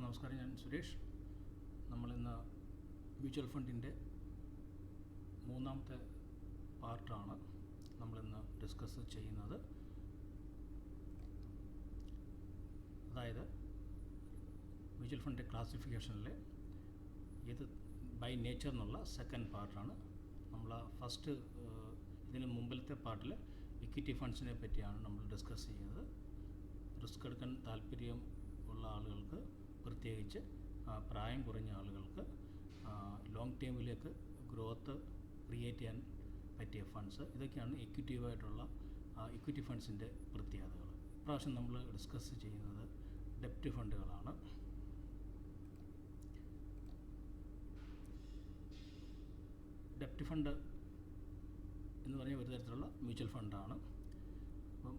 എല്ലാവർക്കും നമസ്കാരം. ഞാൻ സുരേഷ്. നമ്മളിന്ന് മ്യൂച്വൽ ഫണ്ടിന്റെ മൂന്നാമത്തെ പാർട്ടാണ് നമ്മളിന്ന് ഡിസ്കസ് ചെയ്യുന്നത്. അതായത് മ്യൂച്വൽ ഫണ്ട് ക്ലാസിഫിക്കേഷനിലെ ഇത് ബൈ നേച്ചർ എന്നുള്ള സെക്കൻഡ് പാർട്ടാണ്. നമ്മൾ ഫസ്റ്റ് ഇതിന് മുമ്പിലത്തെ പാർട്ടിൽ ഇക്വിറ്റി ഫണ്ട്സിനെ പറ്റിയാണ് നമ്മൾ ഡിസ്കസ് ചെയ്യുന്നത്. റിസ്ക് എടുക്കാൻ താല്പര്യം ഉള്ള ആളുകൾക്ക് പ്രത്യേകിച്ച് പ്രായം കുറഞ്ഞ ആളുകൾക്ക് ലോങ് ടേമിലേക്ക് ഗ്രോത്ത് ക്രിയേറ്റ് ചെയ്യാൻ പറ്റിയ ഫണ്ട്സ് ഇതൊക്കെയാണ് ഇക്വിറ്റീവായിട്ടുള്ള ഇക്വിറ്റി ഫണ്ട്സിന്റെ പ്രത്യേകതകൾ. ഇപ്രാവശ്യം നമ്മൾ ഡിസ്കസ് ചെയ്യുന്നത് ഡെപ്റ്റ് ഫണ്ടുകളാണ് ഡെപ്റ്റ് ഫണ്ട് എന്ന് പറഞ്ഞ ഒരു തരത്തിലുള്ള മ്യൂച്വൽ ഫണ്ടാണ് അപ്പം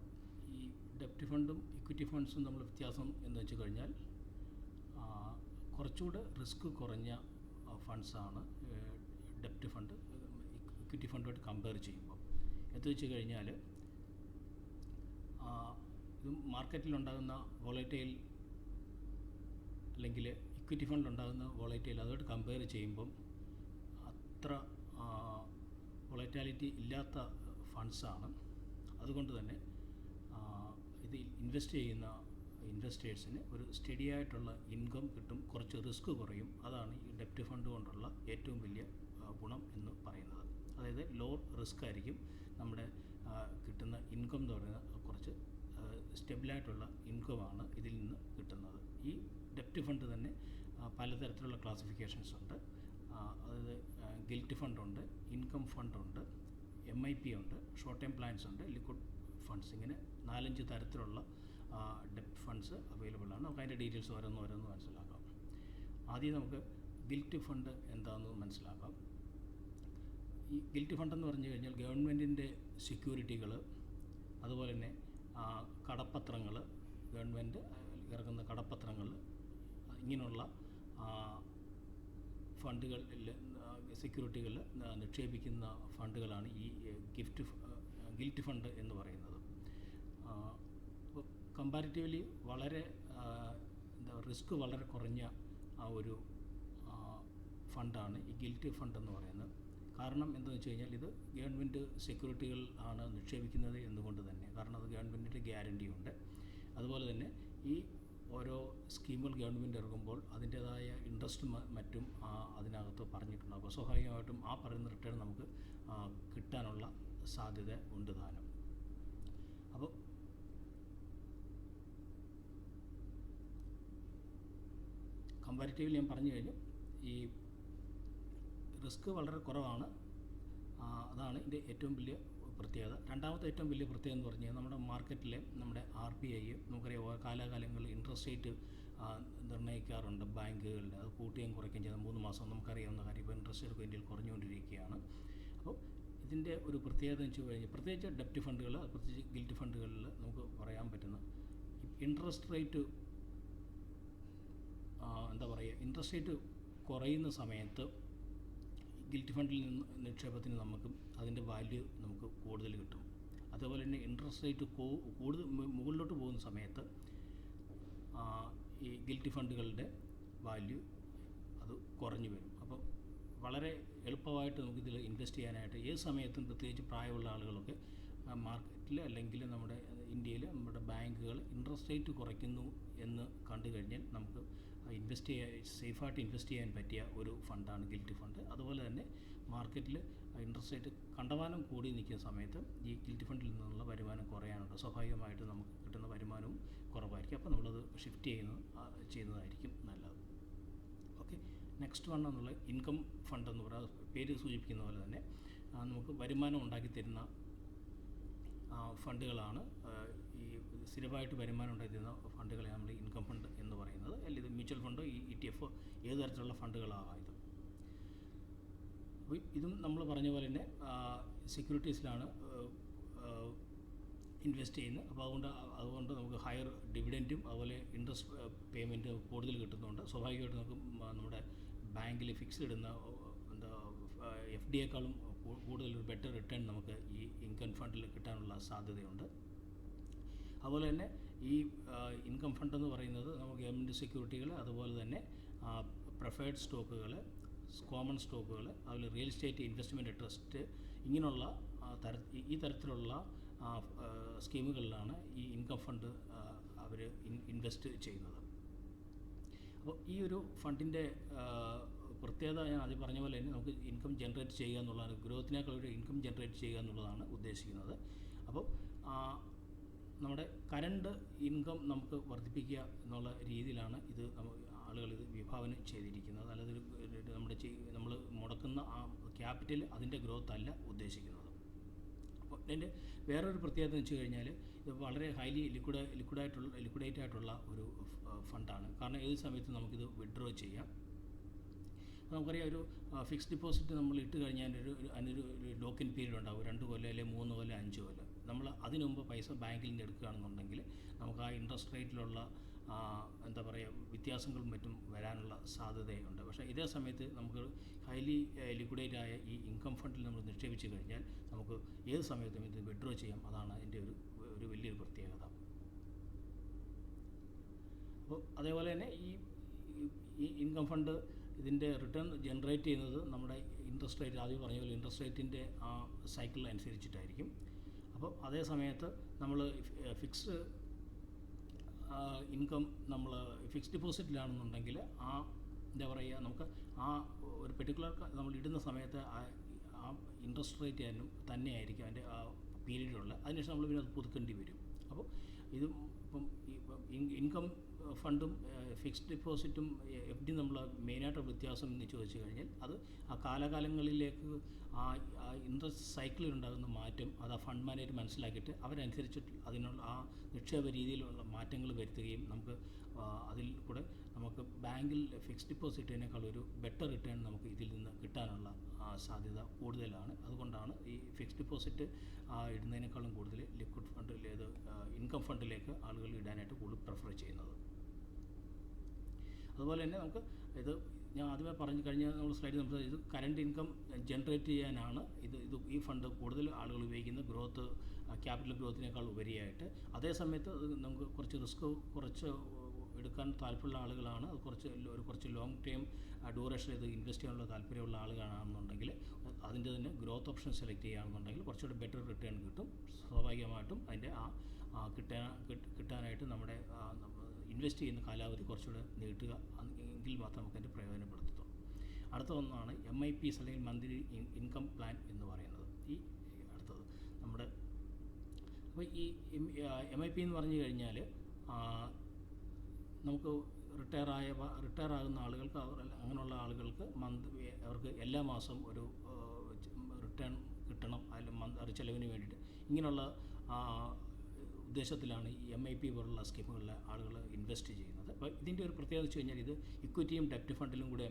ഈ ഡെപ്റ്റ് ഫണ്ടും ഇക്വിറ്റി ഫണ്ട്സും നമ്മൾ വ്യത്യാസം എന്ന് വെച്ച് കഴിഞ്ഞാൽ കുറച്ചുകൂടെ റിസ്ക് കുറഞ്ഞ ഫണ്ട്സാണ് ഡെപ്റ്റ് ഫണ്ട് ഇക്വിറ്റി ഫണ്ടുമായിട്ട് കമ്പയർ ചെയ്യുമ്പോൾ എന്ന് വെച്ച് കഴിഞ്ഞാൽ ഇത് മാർക്കറ്റിലുണ്ടാകുന്ന വോളറ്റൈൽ അല്ലെങ്കിൽ ഇക്വിറ്റി ഫണ്ടിലുണ്ടാകുന്ന വോളറ്റൈൽ അതുമായിട്ട് കമ്പയർ ചെയ്യുമ്പം അത്ര വോളറ്റാലിറ്റി ഇല്ലാത്ത ഫണ്ട്സാണ്. അതുകൊണ്ട് തന്നെ ഇത് ഇൻവെസ്റ്റ് ചെയ്യുന്ന ഇൻവെസ്റ്റേഴ്സിന് ഒരു സ്റ്റഡി ആയിട്ടുള്ള ഇൻകം കിട്ടും കുറച്ച് റിസ്ക് കുറയും. അതാണ് ഈ ഡെപ്റ്റ് ഫണ്ട് കൊണ്ടുള്ള ഏറ്റവും വലിയ ഗുണം എന്ന് പറയുന്നത്. അതായത് ലോ റിസ്ക് ആയിരിക്കും നമ്മുടെ കിട്ടുന്ന ഇൻകം എന്ന് പറയുന്നത്. കുറച്ച് സ്റ്റെബിളായിട്ടുള്ള ഇൻകമാണ് ഇതിൽ നിന്ന് കിട്ടുന്നത്. ഈ ഡെപ്റ്റ് ഫണ്ട് തന്നെ പലതരത്തിലുള്ള ക്ലാസിഫിക്കേഷൻസ് ഉണ്ട്. അതായത് ഗിൽറ്റ് ഫണ്ടുണ്ട് ഇൻകം ഫണ്ടുണ്ട് എം ഐ പി ഉണ്ട് ഷോർട്ട് ടൈം പ്ലാൻസ് ഉണ്ട് ലിക്വിഡ് ഫണ്ട്സ് ഇങ്ങനെ നാലഞ്ച് തരത്തിലുള്ള ഡെപ്റ്റ് ഫണ്ട്സ് അവൈലബിൾ ആണ്. നമുക്ക് അതിന്റെ ഡീറ്റെയിൽസ് ഓരോന്ന് ഓരോന്ന് മനസ്സിലാക്കാം. ആദ്യം നമുക്ക് ഗിൽറ്റ് ഫണ്ട് എന്താണെന്ന് മനസ്സിലാക്കാം. ഈ ഗിൽറ്റ് ഫണ്ട് എന്ന് പറഞ്ഞു കഴിഞ്ഞാൽ ഗവൺമെന്റിന്റെ സെക്യൂരിറ്റികൾ അതുപോലെ തന്നെ കടപ്പത്രങ്ങൾ ഗവൺമെന്റ് ഇറക്കുന്ന കടപ്പത്രങ്ങൾ ഇങ്ങനെയുള്ള ഫണ്ടുകളിൽ സെക്യൂരിറ്റികളിൽ നിക്ഷേപിക്കുന്ന ഫണ്ടുകളാണ് ഈ ഗിഫ്റ്റ് ഗിൽറ്റ് ഫണ്ട് എന്ന് പറയുന്നത്. കമ്പാരിറ്റീവ്ലി വളരെ എന്താ റിസ്ക് വളരെ കുറഞ്ഞ ആ ഒരു ഫണ്ടാണ് ഈ ഗിൽറ്റ് ഫണ്ട് എന്ന് പറയുന്നത്. കാരണം എന്താണെന്ന് വെച്ച് കഴിഞ്ഞാൽ ഇത് ഗവൺമെന്റ് സെക്യൂരിറ്റികൾ ആണ് നിക്ഷേപിക്കുന്നത് എന്നുകൊണ്ട് തന്നെ. കാരണം അത് ഗവൺമെന്റിന്റെ ഗ്യാരണ്ടി ഉണ്ട്. അതുപോലെ തന്നെ ഈ ഓരോ സ്കീമുകൾ ഗവൺമെന്റ് ഇറങ്ങുമ്പോൾ അതിന്റേതായ ഇൻട്രസ്റ്റ് മറ്റും അതിനകത്ത് പറഞ്ഞിട്ടുണ്ട്. അപ്പോൾ സ്വാഭാവികമായിട്ടും ആ പറയുന്ന റിട്ടേൺ നമുക്ക് കിട്ടാനുള്ള സാധ്യത ഉണ്ട് താനും. അപ്പോൾ കമ്പാരിറ്റീവ്ലി ഞാൻ പറഞ്ഞു കഴിഞ്ഞു. ഈ റിസ്ക് വളരെ കുറവാണ്. അതാണ് ഇതിന്റെ ഏറ്റവും വലിയ പ്രത്യേകത. രണ്ടാമത്തെ ഏറ്റവും വലിയ പ്രത്യേകത എന്ന് പറഞ്ഞാൽ നമ്മുടെ മാർക്കറ്റിലെ നമ്മുടെ ആർ ബി ഐ നമുക്കറിയാം ഓരോ കാലാകാലങ്ങളിൽ ഇൻട്രസ്റ്റ് റേറ്റ് നിർണയിക്കാറുണ്ട്. ബാങ്കുകളുടെ അത് കൂട്ടുകയും കുറയ്ക്കുകയും ചെയ്യുന്ന മൂന്ന് മാസം നമുക്കറിയാവുന്ന കാര്യം ഇപ്പോൾ ഇൻട്രസ്റ്റ് റേറ്റ് ഇന്ത്യയിൽ കുറഞ്ഞുകൊണ്ടിരിക്കുകയാണ്. അപ്പോൾ ഇതിന്റെ ഒരു പ്രത്യേകത എന്ന് വെച്ച് കഴിഞ്ഞാൽ പ്രത്യേകിച്ച് ഡെപ്റ്റ് ഫണ്ടുകൾ പ്രത്യേകിച്ച് ഗിൽറ്റ് ഫണ്ടുകളിൽ നമുക്ക് പറയാൻ പറ്റുന്ന ഇൻട്രസ്റ്റ് റേറ്റ് എന്താ പറയുക ഇൻട്രസ്റ്റ് റേറ്റ് കുറയുന്ന സമയത്ത് ഗിൽറ്റ് ഫണ്ടിൽ നിന്ന് നിക്ഷേപത്തിന് നമുക്ക് അതിന്റെ വാല്യൂ നമുക്ക് കൂടുതൽ കിട്ടും. അതുപോലെ തന്നെ ഇൻട്രസ്റ്റ് റേറ്റ് കൂടുതൽ മുകളിലോട്ട് പോകുന്ന സമയത്ത് ഈ ഗിൽറ്റ് ഫണ്ടുകളുടെ വാല്യൂ അത് കുറഞ്ഞു വരും. അപ്പം വളരെ എളുപ്പമായിട്ട് നമുക്കിതിൽ ഇൻവെസ്റ്റ് ചെയ്യാനായിട്ട് ഏത് സമയത്തും പ്രത്യേകിച്ച് പ്രായമുള്ള ആളുകളൊക്കെ മാർക്കറ്റിൽ അല്ലെങ്കിൽ നമ്മുടെ ഇന്ത്യയിൽ നമ്മുടെ ബാങ്കുകൾ ഇൻട്രസ്റ്റ് റേറ്റ് കുറയ്ക്കുന്നു എന്ന് കണ്ടു കഴിഞ്ഞാൽ നമുക്ക് ഇൻവെസ്റ്റ് ചെയ്യാൻ സേഫായിട്ട് ഇൻവെസ്റ്റ് ചെയ്യാൻ പറ്റിയ ഒരു ഫണ്ടാണ് ഗിൽറ്റ് ഫണ്ട് അതുപോലെ തന്നെ മാർക്കറ്റിൽ ഇൻട്രസ്റ്റ് റേറ്റ് കണ്ടമാനം കൂടി നിൽക്കുന്ന സമയത്ത് ഈ ഗിൽറ്റ് ഫണ്ടിൽ നിന്നുള്ള വരുമാനം കുറയാനുണ്ട്. സ്വാഭാവികമായിട്ട് നമുക്ക് കിട്ടുന്ന വരുമാനവും കുറവായിരിക്കും. അപ്പോൾ നമ്മളത് ഷിഫ്റ്റ് ചെയ്യുന്നത് ചെയ്യുന്നതായിരിക്കും നല്ലത്. ഓക്കെ നെക്സ്റ്റ് വൺ എന്നുള്ള ഇൻകം ഫണ്ട് എന്ന് പറയുന്നത് പേര് സൂചിപ്പിക്കുന്ന പോലെ തന്നെ നമുക്ക് വരുമാനം ഉണ്ടാക്കി തരുന്ന ഫണ്ടുകളാണ് സ്ഥിരമായിട്ട് വരുമാനം ഉണ്ടായിരുന്ന ഫണ്ടുകളെ നമ്മൾ ഇൻകം ഫണ്ട് എന്ന് പറയുന്നത്. അല്ലെങ്കിൽ ഇത് മ്യൂച്വൽ ഫണ്ടോ ഇ ടി എഫോ ഏത് തരത്തിലുള്ള ഫണ്ടുകളാകാം ഇത്. അപ്പോൾ ഇതും നമ്മൾ പറഞ്ഞ പോലെ തന്നെ സെക്യൂരിറ്റീസിലാണ് ഇൻവെസ്റ്റ് ചെയ്യുന്നത്. അപ്പോൾ അതുകൊണ്ട് അതുകൊണ്ട് നമുക്ക് ഹയർ ഡിവിഡന്റും അതുപോലെ ഇൻട്രസ്റ്റ് പേയ്മെന്റ് കൂടുതൽ കിട്ടുന്നുണ്ട് സ്വാഭാവികമായിട്ട് നമുക്ക് നമ്മുടെ ബാങ്കിൽ ഫിക്സ്ഡ് ഇടുന്ന എന്താ എഫ് ഡിയേക്കാളും കൂടുതൽ ബെറ്റർ റിട്ടേൺ നമുക്ക് ഈ ഇൻകം ഫണ്ടിൽ കിട്ടാനുള്ള സാധ്യതയുണ്ട്. അതുപോലെ തന്നെ ഈ ഇൻകം ഫണ്ട് എന്ന് പറയുന്നത് നമുക്ക് ഗവൺമെന്റ് സെക്യൂരിറ്റികൾ അതുപോലെ തന്നെ പ്രിഫേർഡ് സ്റ്റോക്കുകൾ കോമൺ സ്റ്റോക്കുകൾ അതുപോലെ റിയൽ എസ്റ്റേറ്റ് ഇൻവെസ്റ്റ്മെന്റ് ട്രസ്റ്റ് ഇങ്ങനെയുള്ള തര ഈ- തരത്തിലുള്ള സ്കീമുകളിലാണ് ഈ ഇൻകം ഫണ്ട് അവർ ഇൻവെസ്റ്റ് ചെയ്യുന്നത്. അപ്പോൾ ഈ ഒരു ഫണ്ടിന്റെ പ്രത്യേകത ഞാൻ ആദ്യം പറഞ്ഞ പോലെ തന്നെ നമുക്ക് ഇൻകം ജനറേറ്റ് ചെയ്യുക എന്നുള്ളതാണ്. ഗ്രോത്തിനേക്കാൾ ഒരു ഇൻകം ജനറേറ്റ് ചെയ്യുക എന്നുള്ളതാണ് ഉദ്ദേശിക്കുന്നത്. അപ്പോൾ നമ്മുടെ കരണ്ട് ഇൻകം നമുക്ക് വർദ്ധിപ്പിക്കുക എന്നുള്ള രീതിയിലാണ് ഇത് ആളുകൾ ഇത് വിഭാവനം ചെയ്തിരിക്കുന്നത്. അല്ലാതെ നമ്മുടെ നമ്മൾ മുടക്കുന്ന ആ ക്യാപിറ്റൽ അതിന്റെ ഗ്രോത്ത് അല്ല ഉദ്ദേശിക്കുന്നത്. അപ്പോൾ ഇതിന്റെ വേറൊരു പ്രത്യേകത വെച്ച് കഴിഞ്ഞാൽ ഇത് വളരെ ഹൈലി ലിക്വിഡ് ലിക്വിഡായിട്ടുള്ള ലിക്വിഡേറ്റ് ആയിട്ടുള്ള ഒരു ഫണ്ടാണ്. കാരണം ഏത് സമയത്തും നമുക്കിത് വിഡ്രോ ചെയ്യാം. നമുക്കറിയാം ഒരു ഫിക്സ്ഡ് ഡിപ്പോസിറ്റ് നമ്മൾ ഇട്ട് കഴിഞ്ഞാൽ ഒരു- അതിനൊരു ലോക്കിൻ പീരീഡ് ഉണ്ടാവും. രണ്ട് കൊല്ലം അല്ലെങ്കിൽ മൂന്ന് കൊല്ലം അഞ്ച് കൊല്ലം. നമ്മൾ അതിനു മുമ്പ് പൈസ ബാങ്കിൽ നിന്ന് എടുക്കുകയാണെന്നുണ്ടെങ്കിൽ നമുക്ക് ആ ഇൻട്രസ്റ്റ് റേറ്റിലുള്ള എന്താ പറയുക വ്യത്യാസങ്ങളും മറ്റും വരാനുള്ള സാധ്യതയുണ്ട്. പക്ഷേ ഇതേ സമയത്ത് നമുക്ക് ഹൈലി ലിക്വിഡേറ്റ് ആയ ഈ ഇൻകം ഫണ്ടിൽ നമ്മൾ നിക്ഷേപിച്ച് കഴിഞ്ഞാൽ നമുക്ക് ഏത് സമയത്തും ഇത് വിഡ്രോ ചെയ്യാം. അതാണ് അതിന്റെ ഒരു ഒരു വലിയൊരു പ്രത്യേകത. അപ്പോൾ അതേപോലെ തന്നെ ഈ- ഈ ഇൻകം ഫണ്ട് ഇതിന്റെ റിട്ടേൺ ജനറേറ്റ് ചെയ്യുന്നത് നമ്മുടെ ഇൻട്രസ്റ്റ് റേറ്റ് ആദ്യം പറഞ്ഞ പോലെ ഇൻട്രസ്റ്റ് റേറ്റിന്റെ ആ സൈക്കിൾ അനുസരിച്ചിട്ടായിരിക്കും. അപ്പോൾ അതേ സമയത്ത് നമ്മൾ ഫിക്സ്ഡ് ഇൻകം നമ്മൾ ഫിക്സ്ഡ് ഡിപ്പോസിറ്റിലാണെന്നുണ്ടെങ്കിൽ ആ എന്താ പറയുക നമുക്ക് ആ ഒരു പെർട്ടിക്കുലർ നമ്മൾ ഇടുന്ന സമയത്ത് ആ- ഇൻട്രസ്റ്റ് റേറ്റ് തന്നെ തന്നെയായിരിക്കും അതിന്റെ ആ പീരീഡിലുള്ള. അതിനുശേഷം നമ്മൾ പിന്നെ അത് പുതുക്കേണ്ടി വരും. അപ്പോൾ ഇത് ഇപ്പം ഇൻകം ഫണ്ടും ഫിക്സ്ഡ് ഡെപ്പോസിറ്റും എഫ് ഡി നമ്മൾ മെയിനായിട്ട് വ്യത്യാസം എന്ന് ചോദിച്ചു കഴിഞ്ഞാൽ അത് ആ കാലകാലങ്ങളിലേക്ക് ആ ഇൻട്രസ്റ്റ് സൈക്കിളിൽ ഉണ്ടാകുന്ന മാറ്റം അത് ആ ഫണ്ട് മാനേജർ മനസ്സിലാക്കിയിട്ട് അവരനുസരിച്ചിട്ട് അതിനുള്ള ആ നിക്ഷേപ രീതിയിലുള്ള മാറ്റങ്ങൾ വരുത്തുകയും നമുക്ക് അതിൽ കൂടെ നമുക്ക് ബാങ്കിൽ ഫിക്സ്ഡ് ഡെപ്പോസിറ്റിനേക്കാൾ ഒരു ബെറ്റർ റിട്ടേൺ നമുക്ക് ഇതിൽ നിന്ന് കിട്ടാനുള്ള സാധ്യത കൂടുതലാണ്. അതുകൊണ്ടാണ് ഈ ഫിക്സ്ഡ് ഡെപ്പോസിറ്റ് ഇടുന്നതിനേക്കാളും കൂടുതൽ ലിക്വിഡ് ഫണ്ടിൽ ഏത് ഇൻകം ഫണ്ടിലേക്ക് ആളുകൾ ഇടാനായിട്ട് കൂടുതൽ പ്രിഫർ ചെയ്യുന്നത്. അതുപോലെ തന്നെ നമുക്ക് ഇത് ഞാൻ ആദ്യമേ പറഞ്ഞു കഴിഞ്ഞ നമ്മൾ സ്ലൈഡിൽ നമ്മൾ ഇത് കറണ്ട് ഇൻകം ജനറേറ്റ് ചെയ്യാനാണ് ഇത് ഇത് ഈ ഫണ്ട് കൂടുതൽ ആളുകൾ ഉപയോഗിക്കുന്ന ഗ്രോത്ത് ക്യാപിറ്റൽ ഗ്രോത്തിനേക്കാൾ ഉപരിയായിട്ട്. അതേ സമയത്ത് നമുക്ക് കുറച്ച് റിസ്ക് കുറച്ച് എടുക്കാൻ താല്പര്യമുള്ള ആളുകളാണ്. അത് കുറച്ച് ഒരു കുറച്ച് ലോങ് ടൈം ഡ്യൂറേഷൻ ഇത് ഇൻവെസ്റ്റ് ചെയ്യാനുള്ള താല്പര്യമുള്ള ആളുകളാണെന്നുണ്ടെങ്കിൽ അതിന്റെ തന്നെ ഗ്രോത്ത് ഓപ്ഷൻ സെലക്ട് ചെയ്യുകയാണെന്നുണ്ടെങ്കിൽ കുറച്ചുകൂടി ബെറ്റർ റിട്ടേൺ കിട്ടും. സ്വാഭാവികമായിട്ടും അതിന്റെ ആ കിട്ടാൻ കിട്ടാനായിട്ട് നമ്മുടെ ഇൻവെസ്റ്റ് ചെയ്യുന്ന കാലാവധി കുറച്ചുകൂടെ നീട്ടുക എങ്കിൽ മാത്രം നമുക്ക് അതിന്റെ പ്രയോജനപ്പെടുത്തുള്ളൂ അടുത്ത ഒന്നാണ് എം ഐ പി എസ് അല്ലെങ്കിൽ മന്ത്ലി ഇൻകം പ്ലാൻ എന്ന് പറയുന്നത്. ഈ അടുത്തത് നമ്മുടെ അപ്പോൾ ഈ എം ഐ പി എന്ന് പറഞ്ഞു കഴിഞ്ഞാൽ നമുക്ക് റിട്ടയർ ആയ റിട്ടയർ ആകുന്ന ആളുകൾക്ക് അങ്ങനെയുള്ള ആളുകൾക്ക് മന്ത് അവർക്ക് എല്ലാ മാസവും ഒരു റിട്ടേൺ കിട്ടണം അതിൽ മന്ത് ചിലവിന് വേണ്ടിയിട്ട്. ഇങ്ങനെയുള്ള ഉദ്ദേശത്തിലാണ് ഈ എം ഐ പി പോലുള്ള സ്കീമുകളിൽ ആളുകൾ ഇൻവെസ്റ്റ് ചെയ്യുന്നത്. അപ്പോൾ ഇതിന്റെ ഒരു പ്രത്യേകത വെച്ച് കഴിഞ്ഞാൽ ഇത് ഇക്വിറ്റിയും ഡെപ്റ്റ് ഫണ്ടിലും കൂടെ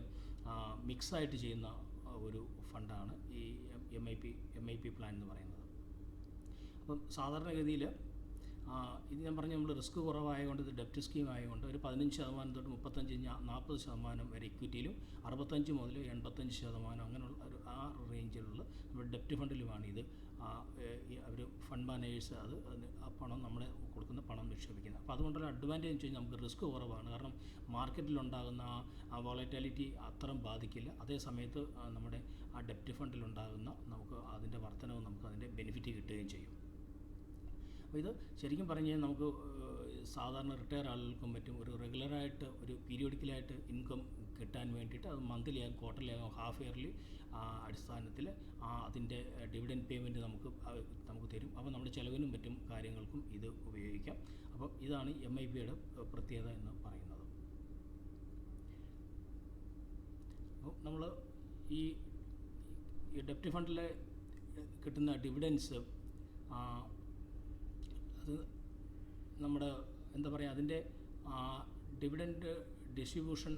മിക്സായിട്ട് ചെയ്യുന്ന ഒരു ഫണ്ടാണ് ഈ M I P M I P plan എന്ന് പറയുന്നത്. അപ്പം സാധാരണഗതിയിൽ ഇത് ഞാൻ പറഞ്ഞ നമ്മൾ റിസ്ക് കുറവായതുകൊണ്ട് ഇത് ഡെപ്റ്റ് സ്കീം ആയതുകൊണ്ട് ഒരു പതിനഞ്ച് ശതമാനം തൊട്ട് മുപ്പത്തഞ്ച് നാൽപ്പത് ശതമാനം വരെ ഇക്വിറ്റിയിലും അറുപത്തഞ്ച് മുതൽ എൺപത്തഞ്ച് ശതമാനം അങ്ങനെയുള്ള ഒരു ആ റേഞ്ചിലുള്ള നമ്മുടെ ഡെപ്റ്റ് ഫണ്ടിലുമാണ് ഇത് അവർ ഫണ്ട് മാനേജേഴ്സ് അത് പണം നമ്മൾ കൊടുക്കുന്ന പണം നിക്ഷേപിക്കുന്നത്. അപ്പോൾ അതുകൊണ്ടൊരു അഡ്വാന്റേജ് വെച്ച് കഴിഞ്ഞാൽ നമുക്ക് റിസ്ക് കുറവാണ്. കാരണം മാർക്കറ്റിലുണ്ടാകുന്ന ആ- ആ വോളറ്റാലിറ്റി അത്രയും ബാധിക്കില്ല. അതേ സമയത്ത് നമ്മുടെ ആ ഡെപ്റ്റ് ഫണ്ടിലുണ്ടാകുന്ന നമുക്ക് അതിന്റെ വർധനവ് നമുക്ക് അതിന്റെ ബെനിഫിറ്റ് കിട്ടുകയും ചെയ്യും. അപ്പോൾ ഇത് ശരിക്കും പറഞ്ഞു കഴിഞ്ഞാൽ നമുക്ക് സാധാരണ റിട്ടയർ ആളുകൾക്കും പറ്റും ഒരു റെഗുലറായിട്ട് ഒരു പീരിയോഡിക്കലായിട്ട് ഇൻകം കിട്ടാൻ വേണ്ടിയിട്ട് അത് മന്ത്ലി ആകും ക്വാർട്ടർലി ആകും ഹാഫ് ഇയർലി അടിസ്ഥാനത്തിൽ അതിന്റെ ഡിവിഡൻഡ് പേയ്മെന്റ് നമുക്ക് നമുക്ക് തരും. അപ്പോൾ നമ്മുടെ ചിലവിനും മറ്റും കാര്യങ്ങൾക്കും ഇത് ഉപയോഗിക്കാം. അപ്പോൾ ഇതാണ് എം ഐ പിയുടെ പ്രത്യേകത എന്ന് പറയുന്നത്. അപ്പോൾ നമ്മൾ ഈ ഡെപ്റ്റ് ഫണ്ടിൽ കിട്ടുന്ന ഡിവിഡൻസ് അത് നമ്മുടെ എന്താ പറയുക അതിന്റെ ഡിവിഡൻഡ് ഡിസ്ട്രിബ്യൂഷൻ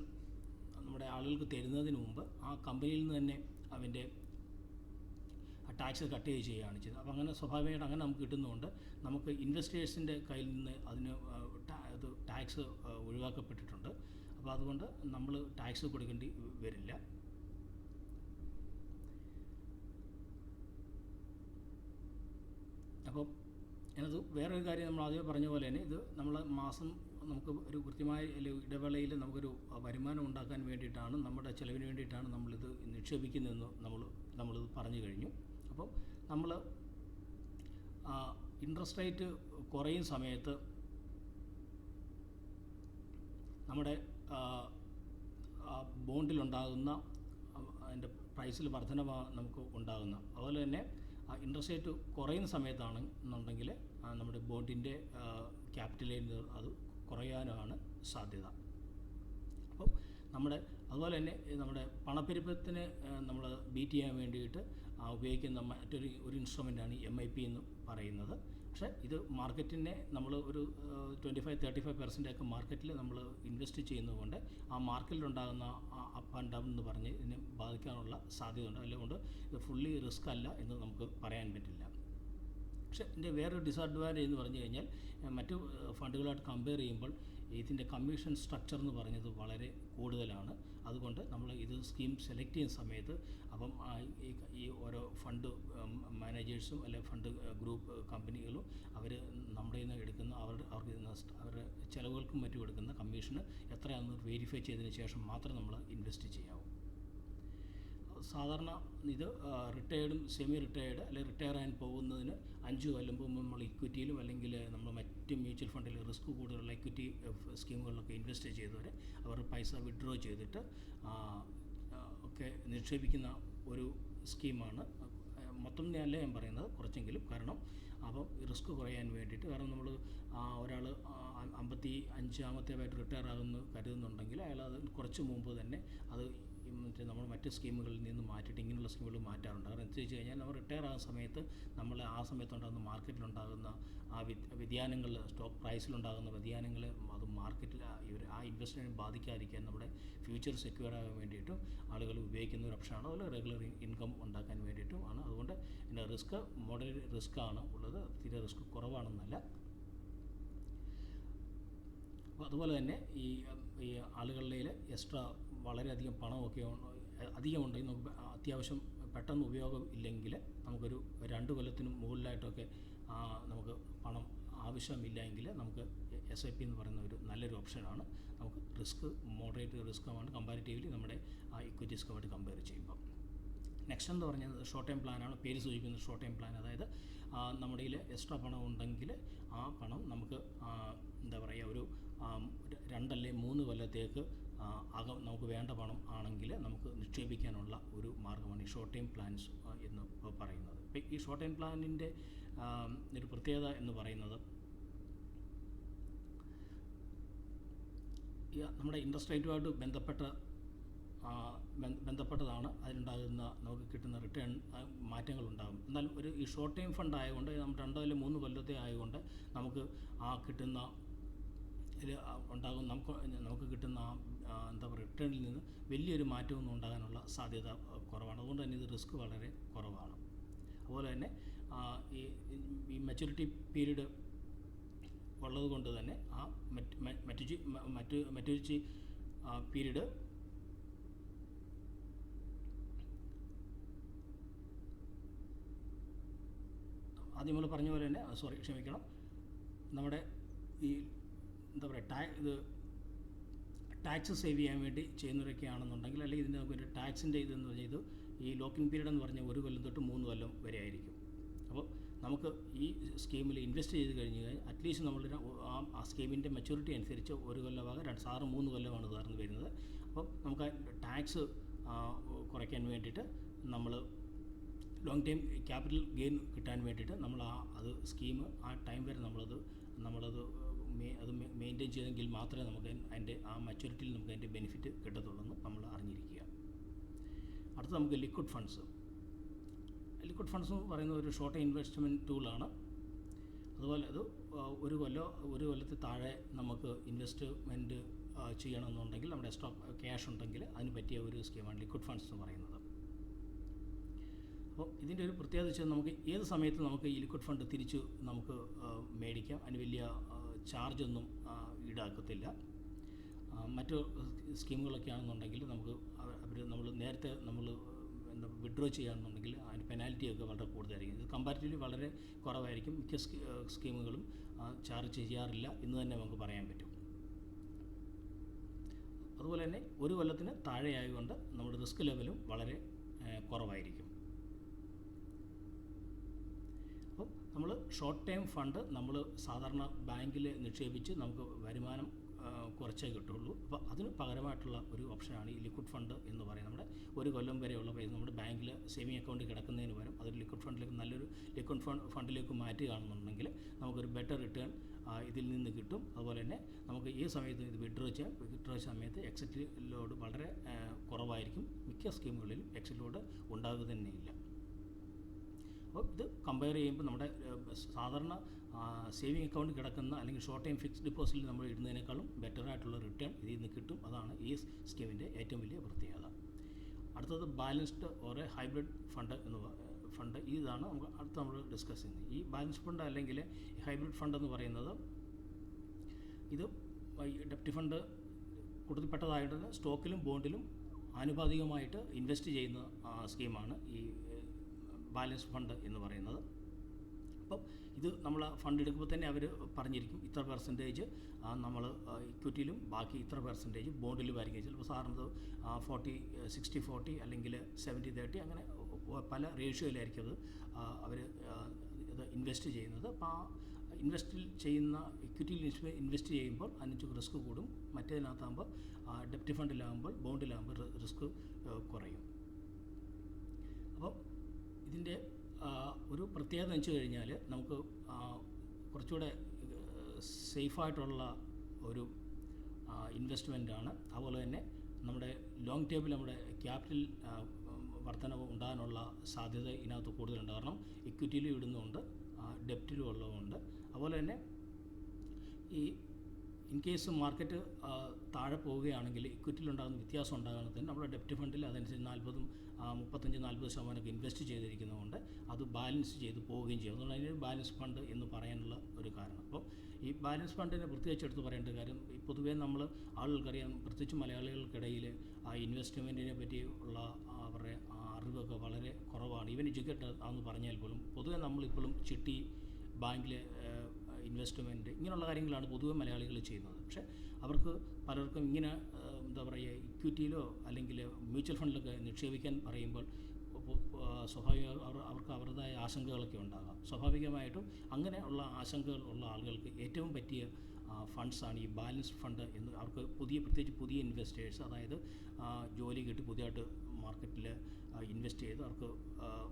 നമ്മുടെ ആളുകൾക്ക് തരുന്നതിന് മുമ്പ് ആ കമ്പനിയിൽ നിന്ന് തന്നെ അതിന്റെ ടാക്സ് കട്ട് ചെയ്യുകയാണ് ചെയ്യുന്നത് അപ്പോൾ അങ്ങനെ സ്വാഭാവികമായിട്ട് അങ്ങനെ നമുക്ക് കിട്ടുന്നതുകൊണ്ട് നമുക്ക് ഇൻവെസ്റ്റേഴ്സിന്റെ കയ്യിൽ നിന്ന് അതിന് ഇത് ടാക്സ് ഒഴിവാക്കപ്പെട്ടിട്ടുണ്ട്. അപ്പോൾ അതുകൊണ്ട് നമ്മൾ ടാക്സ് കൊടുക്കേണ്ടി വരില്ല. അപ്പം അതിനകത്ത് വേറൊരു കാര്യം നമ്മൾ ആദ്യമേ പറഞ്ഞ പോലെ തന്നെ ഇത് നമ്മൾ മാസം നമുക്ക് ഒരു കൃത്യമായ ഇടവേളയിൽ നമുക്കൊരു വരുമാനം ഉണ്ടാക്കാൻ വേണ്ടിയിട്ടാണ് നമ്മുടെ ചിലവിന് വേണ്ടിയിട്ടാണ് നമ്മളിത് നിക്ഷേപിക്കുന്നതെന്ന് നമ്മൾ നമ്മളിത് പറഞ്ഞു കഴിഞ്ഞു. അപ്പോൾ നമ്മൾ ഇൻട്രസ്റ്റ് റേറ്റ് കുറയും സമയത്ത് നമ്മുടെ ബോണ്ടിലുണ്ടാകുന്ന അതിന്റെ പ്രൈസിൽ വർധനവ നമുക്ക് ഉണ്ടാകുന്ന. അതുപോലെ തന്നെ ഇൻട്രസ്റ്റ് റേറ്റ് കുറയുന്ന സമയത്താണ് എന്നുണ്ടെങ്കിൽ നമ്മുടെ ബോണ്ടിന്റെ ക്യാപിറ്റലിൽ അത് കുറയാനാണ് സാധ്യത. അപ്പോൾ നമ്മുടെ അതുപോലെ തന്നെ നമ്മുടെ പണപ്പെരുപ്പത്തിന് നമ്മൾ ബീറ്റ് ചെയ്യാൻ വേണ്ടിയിട്ട് ഉപയോഗിക്കുന്ന മറ്റൊരു ഒരു ഇൻസ്ട്രുമെന്റാണ് എം ഐ പി എന്ന് പറയുന്നത്. പക്ഷേ ഇത് മാർക്കറ്റിനെ നമ്മൾ ഒരു twenty five thirty five percent ഒക്കെ മാർക്കറ്റിൽ നമ്മൾ ഇൻവെസ്റ്റ് ചെയ്യുന്നതുകൊണ്ട് ആ മാർക്കറ്റിലുണ്ടാകുന്ന അപ്പ് ആൻഡ് ഡൗൺ എന്ന് പറഞ്ഞ് ഇതിനെ ബാധിക്കാനുള്ള സാധ്യതയുണ്ട്. അതുകൊണ്ട് ഇത് ഫുള്ളി റിസ്ക് അല്ല എന്ന് നമുക്ക് പറയാൻ പറ്റില്ല. പക്ഷേ ഇതിന്റെ വേറൊരു ഡിസഡ്വാന്റേജ് എന്ന് പറഞ്ഞു കഴിഞ്ഞാൽ മറ്റു ഫണ്ടുകളായിട്ട് കമ്പയർ ചെയ്യുമ്പോൾ ഇതിന്റെ കമ്മീഷൻ സ്ട്രക്ചർ എന്ന് പറഞ്ഞത് വളരെ കൂടുതലാണ്. അതുകൊണ്ട് നമ്മൾ ഇത് സ്കീം സെലക്ട് ചെയ്യുന്ന സമയത്ത് അപ്പം ഈ ഓരോ ഫണ്ട് മാനേജേഴ്സും അല്ലെ ഫണ്ട് ഗ്രൂപ്പ് കമ്പനികളും അവർ നമ്മുടെ നിന്ന് എടുക്കുന്ന അവരുടെ അവർക്ക് അവരുടെ ചിലവുകൾക്കും മറ്റും എടുക്കുന്ന കമ്മീഷന് എത്രയാണെന്ന് വെരിഫൈ ചെയ്തതിന് ശേഷം മാത്രം നമ്മൾ ഇൻവെസ്റ്റ് ചെയ്യാവൂ. സാധാരണ ഇത് റിട്ടയേർഡും സെമി റിട്ടയേർഡ് അല്ലെങ്കിൽ റിട്ടയർ ആയി പോകുന്നതിന് അഞ്ച് കൊല്ലം നമ്മൾ ഇക്വിറ്റിയിലും അല്ലെങ്കിൽ നമ്മൾ മറ്റ് മ്യൂച്വൽ ഫണ്ടിൽ റിസ്ക് കൂടുതലുള്ള ഇക്വിറ്റി സ്കീമുകളിലൊക്കെ ഇൻവെസ്റ്റ് ചെയ്തവർ അവർ പൈസ വിഡ്രോ ചെയ്തിട്ട് ഒക്കെ നിക്ഷേപിക്കുന്ന ഒരു സ്കീമാണ്. മൊത്തം അല്ല ഞാൻ പറയുന്നത് കുറച്ചെങ്കിലും കാരണം അപ്പം റിസ്ക് കുറയാൻ വേണ്ടിയിട്ട് കാരണം നമ്മൾ ഒരാൾ അമ്പത്തി അഞ്ചാമത്തെ ആയിട്ട് റിട്ടയർ ആകുമെന്ന് കരുതുന്നുണ്ടെങ്കിൽ അയാൾ അത് കുറച്ച് മുമ്പ് തന്നെ അത് മറ്റേ നമ്മൾ മറ്റ് സ്കീമുകളിൽ നിന്ന് മാറ്റിയിട്ട് ഇങ്ങനെയുള്ള സ്കീമുകൾ മാറ്റാറുണ്ട്. കാരണം എന്താ വെച്ച് കഴിഞ്ഞാൽ നമ്മൾ റിട്ടയർ ആകുന്ന സമയത്ത് നമ്മൾ ആ സമയത്തുണ്ടാകുന്ന മാർക്കറ്റിലുണ്ടാകുന്ന ആ വ്യ വ്യതിയാനങ്ങൾ സ്റ്റോക്ക് പ്രൈസിലുണ്ടാകുന്ന വ്യതിയാനങ്ങൾ അത് മാർക്കറ്റിൽ ഇവർ ആ ഇൻവെസ്റ്റ്മെന്റ് ബാധിക്കാതിരിക്കാൻ നമ്മുടെ ഫ്യൂച്ചർ സെക്യൂർ ആകാൻ വേണ്ടിയിട്ടും ആളുകൾ ഉപയോഗിക്കുന്ന ഒരു ഓപ്ഷനാണ് അതുപോലെ റെഗുലർ ഇൻകം ഉണ്ടാക്കാൻ വേണ്ടിയിട്ടും ആണ്. അതുകൊണ്ട് ഇതിന്റെ റിസ്ക് മോഡറേറ്റ് റിസ്ക് ആണ് ഉള്ളത്. തീരെ റിസ്ക് കുറവാണെന്നല്ല. അപ്പോൾ അതുപോലെ തന്നെ ഈ ഈ ആളുകളുടെ എക്സ്ട്രാ വളരെയധികം പണമൊക്കെ അധികം ഉണ്ടെങ്കിൽ നമുക്ക് അത്യാവശ്യം പെട്ടെന്ന് ഉപയോഗം ഇല്ലെങ്കിൽ നമുക്കൊരു രണ്ട് കൊല്ലത്തിന് മുകളിലായിട്ടൊക്കെ നമുക്ക് പണം ആവശ്യമില്ല എങ്കിൽ നമുക്ക് എസ് ഐ പി എന്ന് പറയുന്ന ഒരു നല്ലൊരു ഓപ്ഷനാണ്. നമുക്ക് റിസ്ക് മോഡറേറ്റ് റിസ്ക്കുമാണ് കമ്പാരിറ്റീവ്ലി നമ്മുടെ ആ ഇക്വിറ്റി റിസ്ക്കുമായിട്ട് കമ്പയർ ചെയ്യുമ്പോൾ നെക്സ്റ്റ് എന്ന് പറഞ്ഞത് ഷോർട്ട് ടൈം പ്ലാനാണ് പേര് സൂചിപ്പിക്കുന്നത് ഷോർട്ട് ടൈം പ്ലാൻ അതായത് നമ്മുടെ കയ്യിൽ എക്സ്ട്രാ പണം ഉണ്ടെങ്കിൽ ആ പണം നമുക്ക് എന്താ പറയുക ഒരു രണ്ടല്ലേ മൂന്ന് കൊല്ലത്തേക്ക് അകം നമുക്ക് വേണ്ട പണം ആണെങ്കിൽ നമുക്ക് നിക്ഷേപിക്കാനുള്ള ഒരു മാർഗമാണ് ഈ ഷോർട്ട് ടൈം പ്ലാൻസ് എന്ന് പറയുന്നത്. ഈ ഷോർട്ട് ടൈം പ്ലാനിന്റെ ഒരു പ്രത്യേകത എന്ന് പറയുന്നത് നമ്മുടെ ഇൻട്രസ്റ്റ് റേറ്റുമായിട്ട് ബന്ധപ്പെട്ട ബന്ധപ്പെട്ടതാണ് അതിലുണ്ടാകുന്ന നമുക്ക് കിട്ടുന്ന റിട്ടേൺ മാറ്റങ്ങളുണ്ടാകും. എന്നാൽ ഒരു ഈ ഷോർട്ട് ടൈം ഫണ്ട് ആയതുകൊണ്ട് നമ്മൾ രണ്ടോ അല്ലെങ്കിൽ മൂന്ന് കൊല്ലത്തെ ആയതുകൊണ്ട് നമുക്ക് ആ കിട്ടുന്ന ഉണ്ടാകും നമുക്ക് നമുക്ക് കിട്ടുന്ന എന്താ പറയുക റിട്ടേണിൽ നിന്ന് വലിയൊരു മാറ്റമൊന്നും ഉണ്ടാകാനുള്ള സാധ്യത കുറവാണ്. അതുകൊണ്ട് തന്നെ ഇത് റിസ്ക് വളരെ കുറവാണ്. അതുപോലെ തന്നെ ഈ മെച്യൂരിറ്റി പീരീഡ് ഉള്ളത് കൊണ്ട് തന്നെ ആ മറ്റ് മറ്റു മറ്റു മറ്റു പീരീഡ് ആദ്യം നമ്മൾ പറഞ്ഞ പോലെ തന്നെ സോറി ക്ഷമിക്കണം. നമ്മുടെ ഈ എന്താ പറയുക ടാ ഇത് ടാക്സ് സേവ് ചെയ്യാൻ വേണ്ടി ചെയ്യുന്നവരൊക്കെ ആണെന്നുണ്ടെങ്കിൽ അല്ലെങ്കിൽ ഇതിന്റെ നമുക്ക് ടാക്സിന്റെ ഇതെന്ന് പറഞ്ഞാൽ ഇത് ഈ ലോക്കിംഗ് പീരീഡ് എന്ന് പറഞ്ഞാൽ ഒരു കൊല്ലം തൊട്ട് മൂന്ന് കൊല്ലം വരെ ആയിരിക്കും. അപ്പോൾ നമുക്ക് ഈ സ്കീമിൽ ഇൻവെസ്റ്റ് ചെയ്ത് കഴിഞ്ഞ് കഴിഞ്ഞാൽ അറ്റ്ലീസ്റ്റ് നമ്മൾ ആ സ്കീമിന്റെ മെച്യൂരിറ്റി അനുസരിച്ച് ഒരു കൊല്ലമാകാം രണ്ട് സാറ് മൂന്ന് കൊല്ലമാണ് സാറിന് വരുന്നത്. അപ്പോൾ നമുക്ക് ടാക്സ് കുറയ്ക്കാൻ വേണ്ടിയിട്ട് നമ്മൾ ലോങ് ടൈം ക്യാപിറ്റൽ ഗെയിൻ കിട്ടാൻ വേണ്ടിയിട്ട് നമ്മൾ ആ അത് സ്കീം ആ ടൈം വരെ നമ്മളത് നമ്മളത് അത് മെയിന്റെയിൻ ചെയ്തെങ്കിൽ മാത്രമേ നമുക്ക് അതിന്റെ ആ മെച്ചൂരിറ്റിയിൽ നമുക്ക് അതിന്റെ ബെനിഫിറ്റ് കിട്ടത്തുള്ളൂ നമ്മൾ അറിഞ്ഞിരിക്കുക. അടുത്ത നമുക്ക് ലിക്വിഡ് ഫണ്ട്സ് ലിക്വിഡ് ഫണ്ട്സ് എന്ന് പറയുന്നത് ഒരു ഷോർട്ട് ഇൻവെസ്റ്റ്മെന്റ് ടൂളാണ് അതുപോലെ അത് ഒരു കൊല്ലം ഒരു കൊല്ലത്തിൽ താഴെ നമുക്ക് ഇൻവെസ്റ്റ്മെന്റ് ചെയ്യണമെന്നുണ്ടെങ്കിൽ നമ്മുടെ സ്റ്റോക്ക് ക്യാഷ് ഉണ്ടെങ്കിൽ അതിന് പറ്റിയ ഒരു സ്കീമാണ് ലിക്വിഡ് ഫണ്ട്സ് എന്ന് പറയുന്നത്. അപ്പോൾ ഇതിന്റെ ഒരു പ്രത്യേകത വെച്ചാൽ നമുക്ക് ഏത് സമയത്ത് നമുക്ക് ഈ ലിക്വിഡ് ഫണ്ട് തിരിച്ച് നമുക്ക് മേടിക്കാം? അതിന് വലിയ ചാർജൊന്നും ഈടാക്കത്തില്ല. മറ്റു സ്കീമുകളൊക്കെ ആണെന്നുണ്ടെങ്കിൽ നമുക്ക് അവർ നമ്മൾ നേരത്തെ നമ്മൾ എന്താ വിഡ്രോ ചെയ്യുകയാണെന്നുണ്ടെങ്കിൽ അതിന് പെനാൽറ്റിയൊക്കെ വളരെ കൂടുതലായിരിക്കും. ഇത് കമ്പാരിറ്റീവ്ലി വളരെ കുറവായിരിക്കും. മിക്ക സ്കീ സ്കീമുകളും ചാർജ് ചെയ്യാറില്ല എന്ന് തന്നെ നമുക്ക് പറയാൻ പറ്റും. അതുപോലെ തന്നെ ഒരു കൊല്ലത്തിന് താഴെയായതുകൊണ്ട് നമ്മുടെ റിസ്ക് ലെവലും വളരെ കുറവായിരിക്കും അപ്പം നമ്മൾ ഷോർട്ട് ടൈം ഫണ്ട് നമ്മൾ സാധാരണ ബാങ്കിൽ നിക്ഷേപിച്ച് നമുക്ക് വരുമാനം കുറച്ചേ കിട്ടുള്ളൂ. അപ്പോൾ അതിന് പകരമായിട്ടുള്ള ഒരു ഓപ്ഷനാണ് ഈ ലിക്വിഡ് ഫണ്ട് എന്ന് പറയുന്നത്. നമ്മുടെ ഒരു കൊല്ലം വരെയുള്ള പൈസ നമ്മുടെ ബാങ്കിൽ സേവിങ് അക്കൗണ്ടിൽ കിടക്കുന്നതിന് പകരം അതൊരു ലിക്വിഡ് ഫണ്ടിലേക്ക് നല്ലൊരു ലിക്വിഡ് ഫണ്ട് ഫണ്ടിലേക്ക് മാറ്റുകയാണെന്നുണ്ടെങ്കിൽ നമുക്കൊരു ബെറ്റർ റിട്ടേൺ ഇതിൽ നിന്ന് കിട്ടും. അതുപോലെ തന്നെ നമുക്ക് ഈ സമയത്ത് ഇത് വിഡ്രോ ചെയ്യാം. വിഡ്രോ സമയത്ത് എക്സിറ്റ് ലോഡ് വളരെ കുറവായിരിക്കും. മിക്ക സ്കീമുകളിലും എക്സിറ്റ് ലോഡ് ഉണ്ടാകുക തന്നെയില്ല അപ്പോൾ ഇത് കമ്പയർ ചെയ്യുമ്പോൾ നമ്മുടെ സാധാരണ സേവിങ് അക്കൗണ്ട് കിടക്കുന്ന അല്ലെങ്കിൽ ഷോർട്ട് ടൈം ഫിക്സ്ഡ് ഡിപ്പോസിറ്റിൽ നമ്മൾ ഇടുന്നതിനേക്കാളും ബെറ്റർ ആയിട്ടുള്ള റിട്ടേൺ ഇതിൽ നിന്ന് കിട്ടും. അതാണ് ഈ സ്കീമിന്റെ ഏറ്റവും വലിയ പ്രത്യേകത. അടുത്തത് ബാലൻസ്ഡ് ഓർ ഹൈബ്രിഡ് ഫണ്ട് എന്ന് ഫണ്ട് ഇതാണ് നമുക്ക് അടുത്ത് നമ്മൾ ഡിസ്കസ് ചെയ്യുന്നത്. ഈ ബാലൻസ് ഫണ്ട് അല്ലെങ്കിൽ ഹൈബ്രിഡ് ഫണ്ട് എന്ന് പറയുന്നത് ഇത് ഡെപ്റ്റി ഫണ്ട് കൂട്ടത്തിൽപ്പെട്ടതായിട്ട് സ്റ്റോക്കിലും ബോണ്ടിലും ആനുപാതികമായിട്ട് ഇൻവെസ്റ്റ് ചെയ്യുന്ന സ്കീമാണ് ഈ ബാലൻസ് ഫണ്ട് എന്ന് പറയുന്നത്. അപ്പം ഇത് നമ്മൾ ഫണ്ട് എടുക്കുമ്പോൾ തന്നെ അവർ പറഞ്ഞിരിക്കും ഇത്ര പെർസെന്റേജ് നമ്മൾ ഇക്വിറ്റിയിലും ബാക്കി ഇത്ര പെർസെന്റേജ് ബോണ്ടിലും ആയിരിക്കും ചിലപ്പോൾ സാറിന് ഫോർട്ടി സിക്സ്റ്റി ഫോർട്ടി അല്ലെങ്കിൽ സെവന്റി തേർട്ടി അങ്ങനെ പല റേഷ്യോയിലായിരിക്കും അത് അവർ ഇത് ഇൻവെസ്റ്റ് ചെയ്യുന്നത്. അപ്പോൾ ആ ഇൻവെസ്റ്റിൽ ചെയ്യുന്ന ഇക്വിറ്റിയിൽ ഇൻവെസ്റ്റ് ചെയ്യുമ്പോൾ അതിന് റിസ്ക് കൂടും. മറ്റേതിനകത്താകുമ്പോൾ ഡെപ്റ്റ് ഫണ്ടിലാകുമ്പോൾ ബോണ്ടിലാകുമ്പോൾ റിസ്ക് കുറയും. ഇതിന്റെ ഒരു പ്രത്യേകത വെച്ച് കഴിഞ്ഞാൽ നമുക്ക് കുറച്ചുകൂടെ സേഫായിട്ടുള്ള ഒരു ഇൻവെസ്റ്റ്മെന്റാണ്. അതുപോലെ തന്നെ നമ്മുടെ ലോങ് ടേമിൽ നമ്മുടെ ക്യാപിറ്റൽ വർധനവ് ഉണ്ടാകാനുള്ള സാധ്യത ഇതിനകത്ത് കൂടുതലുണ്ട്. കാരണം ഇക്വിറ്റിയിലും ഇടുന്നുണ്ട് ഡെപ്റ്റിലും ഉള്ളതുകൊണ്ട്. അതുപോലെ തന്നെ ഈ ഇൻ കേസ് മാർക്കറ്റ് താഴെ പോവുകയാണെങ്കിൽ ഇക്വിറ്റിയിലുണ്ടാകുന്ന വ്യത്യാസം ഉണ്ടാകുന്നതിന് നമ്മുടെ ഡെപ്റ്റ് ഫണ്ടിൽ അതനുസരിച്ച് നാൽപ്പതും മുപ്പത്തഞ്ച് നാൽപ്പത് ശതമാനമൊക്കെ ഇൻവെസ്റ്റ് ചെയ്തിരിക്കുന്നതുകൊണ്ട് അത് ബാലൻസ് ചെയ്ത് പോവുകയും ചെയ്യും. അതുകൊണ്ട് അതിന് ബാലൻസ് ഫണ്ട് എന്ന് പറയാനുള്ള ഒരു കാരണം. അപ്പോൾ ഈ ബാലൻസ് ഫണ്ടിനെ പ്രത്യേകിച്ച് എടുത്ത് പറയേണ്ട കാര്യം പൊതുവേ നമ്മൾ ആളുകൾക്കറിയാം പ്രത്യേകിച്ച് മലയാളികൾക്കിടയിൽ ആ ഇൻവെസ്റ്റ്മെന്റിനെ പറ്റി ഉള്ള അവരുടെ അറിവൊക്കെ വളരെ കുറവാണ്. ഈവൻ എഡ്യൂക്കേറ്റഡ് ആണെന്ന് പറഞ്ഞാൽ പോലും പൊതുവേ നമ്മളിപ്പോഴും ചിട്ടി ബാങ്കിലെ ഇൻവെസ്റ്റ്മെന്റ് ഇങ്ങനെയുള്ള കാര്യങ്ങളാണ് പൊതുവെ മലയാളികൾ ചെയ്യുന്നത്. പക്ഷേ അവർക്ക് പലർക്കും ഇങ്ങനെ എന്താ പറയുക ഇക്വിറ്റിയിലോ അല്ലെങ്കിൽ മ്യൂച്വൽ ഫണ്ടിലൊക്കെ നിക്ഷേപിക്കാൻ പറയുമ്പോൾ സ്വാഭാവിക അവർ അവർക്ക് അവരുടേതായ ആശങ്കകളൊക്കെ ഉണ്ടാകാം. സ്വാഭാവികമായിട്ടും അങ്ങനെ ഉള്ള ആശങ്കകൾ ഉള്ള ആളുകൾക്ക് ഏറ്റവും പറ്റിയ ഫണ്ട്സാണ് ഈ ബാലൻസ് ഫണ്ട് എന്ന് അവർക്ക് പുതിയ പ്രത്യേകിച്ച് പുതിയ ഇൻവെസ്റ്റേഴ്സ് അതായത് ജോലി കിട്ടി പുതിയതായിട്ട് മാർക്കറ്റിൽ ഇൻവെസ്റ്റ് ചെയ്ത് അവർക്ക്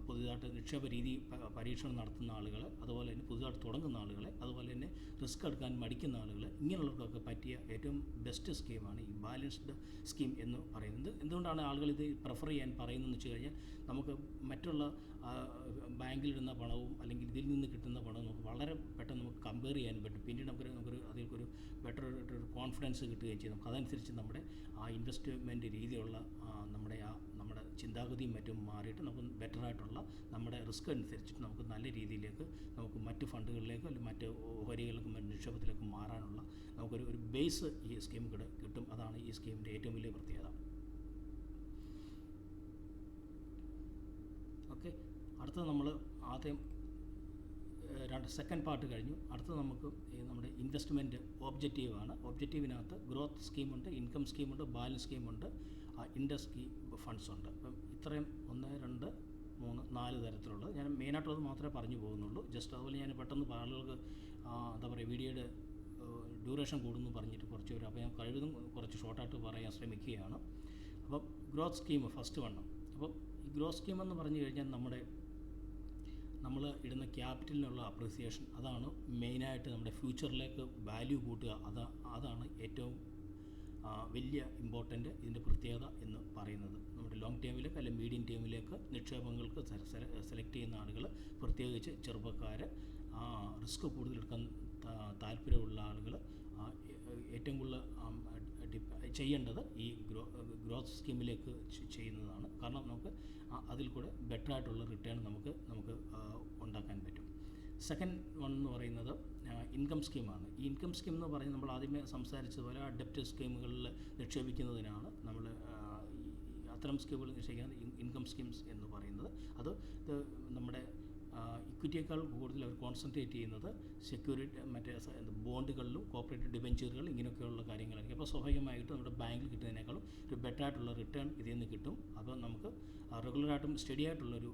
പുതുതായിട്ട് നിക്ഷേപ രീതി പരീക്ഷണം നടത്തുന്ന ആളുകൾ അതുപോലെ തന്നെ പുതുതായിട്ട് തുടങ്ങുന്ന ആളുകളെ അതുപോലെ തന്നെ റിസ്ക് എടുക്കാൻ മടിക്കുന്ന ആളുകൾ ഇങ്ങനെയുള്ളവർക്കൊക്കെ പറ്റിയ ഏറ്റവും ബെസ്റ്റ് സ്കീമാണ് ഈ ബാലൻസ്ഡ് സ്കീം എന്ന് പറയുന്നത്. എന്തുകൊണ്ടാണ് ആളുകൾ ഇത് പ്രിഫർ ചെയ്യാൻ പറയുന്നതെന്ന് വെച്ച് കഴിഞ്ഞാൽ നമുക്ക് മറ്റുള്ള ബാങ്കിലിടുന്ന പണവും അല്ലെങ്കിൽ ഇതിൽ നിന്ന് കിട്ടുന്ന പണവും നമുക്ക് വളരെ പെട്ടെന്ന് നമുക്ക് കമ്പയർ ചെയ്യാൻ പറ്റും. പിന്നീട് നമുക്കൊരു നമുക്കൊരു അതിലേക്കൊരു ബെറ്റർ ഒരു കോൺഫിഡൻസ് കിട്ടുകയും ചെയ്യും. നമുക്ക് അതനുസരിച്ച് നമ്മുടെ ആ ഇൻവെസ്റ്റ്മെന്റ് രീതിയുള്ള നമ്മുടെ ആ ചിന്താഗതിയും മറ്റും മാറിയിട്ട് നമുക്ക് ബെറ്റർ ആയിട്ടുള്ള നമ്മുടെ റിസ്ക് അനുസരിച്ചിട്ട് നമുക്ക് നല്ല രീതിയിലേക്ക് നമുക്ക് മറ്റ് ഫണ്ടുകളിലേക്കോ അല്ലെങ്കിൽ മറ്റ് ഓഹരികൾക്കും മറ്റ് നിക്ഷേപത്തിലേക്കും മാറാനുള്ള നമുക്കൊരു ഒരു ബേസ് ഈ സ്കീം കിട്ടും. അതാണ് ഈ സ്കീമിന്റെ ഏറ്റവും വലിയ പ്രത്യേകത. ഓക്കെ അടുത്തത് നമ്മൾ ആദ്യം രണ്ട് സെക്കൻഡ് പാർട്ട് കഴിഞ്ഞു. അടുത്തത് നമുക്ക് നമ്മുടെ ഇൻവെസ്റ്റ്മെന്റ് ഒബ്ജക്റ്റീവാണ് ഒബ്ജക്റ്റീവിനകത്ത് ഗ്രോത്ത് സ്കീമുണ്ട് ഇൻകം സ്കീമുണ്ട് ബാലൻസ് സ്കീമുണ്ട് ഇൻഡസ്ട്രി ഫണ്ട്സ് ഉണ്ട്. ഇത്രയും ഒന്ന് രണ്ട് മൂന്ന് നാല് തരത്തിലുള്ളത്. ഞാൻ മെയിനായിട്ടുള്ളത് മാത്രമേ പറഞ്ഞു പോകുന്നുള്ളൂ. ജസ്റ്റ് അതുപോലെ ഞാൻ പെട്ടെന്ന് ആളുകൾക്ക് എന്താ പറയുക വീഡിയോയുടെ ഡ്യൂറേഷൻ കൂടുന്നു പറഞ്ഞിട്ട് കുറച്ച് വരും അപ്പോൾ ഞാൻ കഴിവതും കുറച്ച് ഷോർട്ടായിട്ട് പറയാൻ ശ്രമിക്കുകയാണ്. അപ്പം ഗ്രോത്ത് സ്കീം ഫസ്റ്റ് വണ്ണം. അപ്പം ഈ ഗ്രോത്ത് സ്കീം എന്ന് പറഞ്ഞു കഴിഞ്ഞാൽ നമ്മുടെ നമ്മൾ ഇടുന്ന ക്യാപിറ്റലിനുള്ള അപ്രിസിയേഷൻ അതാണ് മെയിനായിട്ട് നമ്മുടെ ഫ്യൂച്ചറിലേക്ക് വാല്യൂ കൂട്ടുക. അതാ അതാണ് ഏറ്റവും വലിയ ഇമ്പോർട്ടന്റ് ഇതിന്റെ പ്രത്യേകത എന്ന് പറയുന്നത്. നമ്മുടെ ലോങ് ടേമിലേക്ക് അല്ലെങ്കിൽ മീഡിയം ടേമിലേക്ക് നിക്ഷേപങ്ങൾക്ക് സെലക്ട് ചെയ്യുന്ന ആളുകൾ പ്രത്യേകിച്ച് ചെറുപ്പക്കാർ റിസ്ക് കൂടുതലെടുക്കാൻ താല്പര്യമുള്ള ആളുകൾ ഏറ്റവും കൂടുതൽ ചെയ്യേണ്ടത് ഈ ഗ്രോ ഗ്രോത്ത് സ്കീമിലേക്ക് ചെയ്യുന്നതാണ്. കാരണം നമുക്ക് അതിൽ കൂടെ ബെറ്റർ ആയിട്ടുള്ള റിട്ടേൺ നമുക്ക് നമുക്ക് ഉണ്ടാക്കാൻ പറ്റും. സെക്കൻഡ് വൺ എന്ന് പറയുന്നത് ഇൻകം സ്കീമാണ് ഈ ഇൻകം സ്കീം എന്ന് പറഞ്ഞാൽ നമ്മൾ ആദ്യമേ സംസാരിച്ചതുപോലെ ആ ഡെപ്റ്റ് സ്കീമുകളിൽ നിക്ഷേപിക്കുന്നതിനാണ് നമ്മൾ അത്തരം സ്കീമുകൾ നിക്ഷേപിക്കുന്നത് ഇൻകം സ്കീംസ് എന്ന് പറയുന്നത്. അത് നമ്മുടെ ഇക്വിറ്റിയേക്കാൾ കൂടുതൽ അവർ കോൺസെൻട്രേറ്റ് ചെയ്യുന്നത് സെക്യൂരിറ്റി മറ്റേ ബോണ്ടുകളിലും കോപ്പറേറ്റീവ് ഡിബെഞ്ചറുകൾ ഇങ്ങനെയൊക്കെയുള്ള കാര്യങ്ങളായിരിക്കും. അപ്പോൾ സ്വാഭാവികമായിട്ട് നമ്മുടെ ബാങ്കിൽ കിട്ടുന്നതിനേക്കാളും ഒരു ബെറ്റർ ആയിട്ടുള്ള റിട്ടേൺ ഇതിൽ നിന്ന് കിട്ടും. അപ്പോൾ നമുക്ക് റെഗുലറായിട്ടും സ്റ്റഡി ആയിട്ടുള്ളൊരു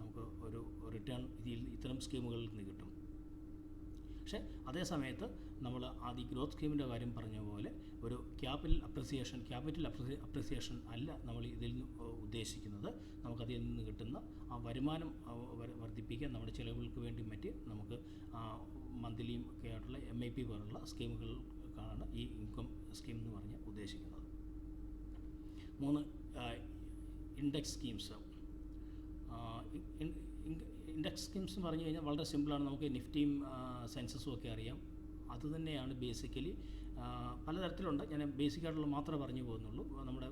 നമുക്ക് ഒരു റിട്ടേൺ ഇതിൽ ഇത്തരം സ്കീമുകളിൽ നിന്ന് കിട്ടും. പക്ഷേ അതേ സമയത്ത് നമ്മൾ ആദ്യ ഗ്രോത്ത് സ്കീമിന്റെ കാര്യം പറഞ്ഞ പോലെ ഒരു ക്യാപിറ്റൽ അപ്രിസിയേഷൻ ക്യാപിറ്റൽ അപ്രിസിയേഷൻ അല്ല നമ്മൾ ഇതിൽ നിന്ന് ഉദ്ദേശിക്കുന്നത്. നമുക്കതിൽ നിന്ന് കിട്ടുന്ന ആ വരുമാനം വർദ്ധിപ്പിക്കാൻ നമ്മുടെ ചിലവുകൾക്ക് വേണ്ടി മറ്റ് നമുക്ക് മന്ത്ലിയും ഒക്കെ ആയിട്ടുള്ള എം ഐ പി പോലുള്ള സ്കീമുകൾക്കാണ് ഈ ഇൻകം സ്കീം എന്ന് പറഞ്ഞ് ഉദ്ദേശിക്കുന്നത്. മൂന്ന് ഇൻഡെക്സ് സ്കീംസ് ഇൻഡെക്സ് സ്കീംസ് എന്ന് പറഞ്ഞു കഴിഞ്ഞാൽ വളരെ സിമ്പിളാണ് നമുക്ക് നിഫ്റ്റിയും സെൻസസും ഒക്കെ അറിയാം. അതുതന്നെയാണ് ബേസിക്കലി പലതരത്തിലുണ്ട്. ഞാൻ ബേസിക് ആയിട്ടുള്ള മാത്രമേ പറഞ്ഞു പോകുന്നുള്ളൂ. നമ്മുടെ